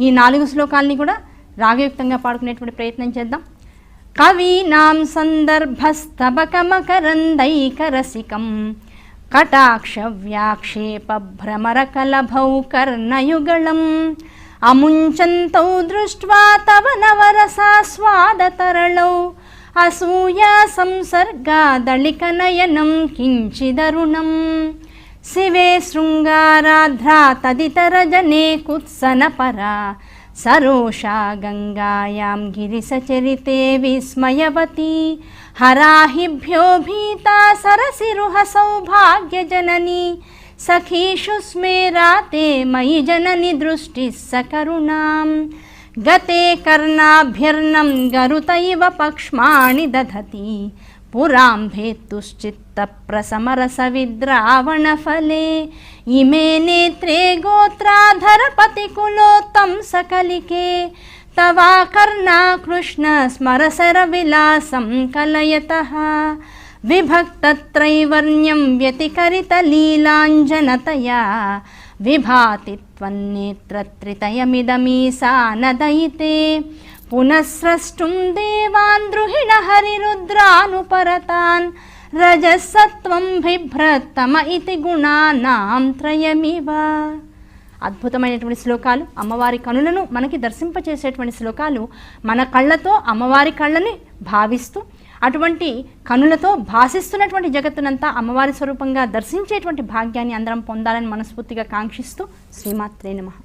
ఈ నాలుగు శ్లోకాల్ని కూడా రాగయుక్తంగా పాడుకునేటువంటి ప్రయత్నం చేద్దాం. కవీనాం సందర్భస్తబకమకరందైకరసికం కటాక్ష వ్యాక్షేప కర్ణయుగళం అముంచంతౌ దృష్ట్వా తవ నవరసాస్వాదతరళౌ అసూయా సంసర్గాదళికనయనం కించిదరుణం శివే శృంగారాధ్రా తదితరజనే కుత్సనపరా సరోషా గంగాయాం గిరిసచరితే విస్మయవతి. హరాహిభ్యో భీతా సరసిరుహ సౌభాగ్యజనని సఖీషు స్మేరాతే మయి జనని దృష్టిः సకరుణాం. గతే కర్ణాభ్యర్నం గరుతైవ పక్ష్మాణి దధతి. పురాం पुरां भेत्तुश्चित्तप्रसमरसविद्रावणफले इमे नेत्रे गोत्राधरपतिकुलोत्तं सकलिके तवा कर्णाकृष्णस्मरसरविलासं कलयतः विभक्तत्रैवर्ण्यं व्यतिकरितलीलाञ्जनतया विभाति त्वन्नेत्रत्रितयमिदमीसा नदयिते पुनः स्रष्टुं देवान् द्रुहिण हरिरुद्रानुपरतान् రజసత్వం బిభ్రతమ ఇతి గుణానాం త్రయమివ అద్భుతమైనటువంటి శ్లోకాలు అమ్మవారి కనులను మనకి దర్శింపచేసేటువంటి శ్లోకాలు మన కళ్ళతో అమ్మవారి కళ్ళని భావిస్తూ అటువంటి కనులతో భాషిస్తున్నటువంటి జగత్తునంతా అమ్మవారి స్వరూపంగా దర్శించేటువంటి భాగ్యాన్ని అందరం పొందాలని మనస్ఫూర్తిగా కాంక్షిస్తూ శ్రీమాత్రే నమః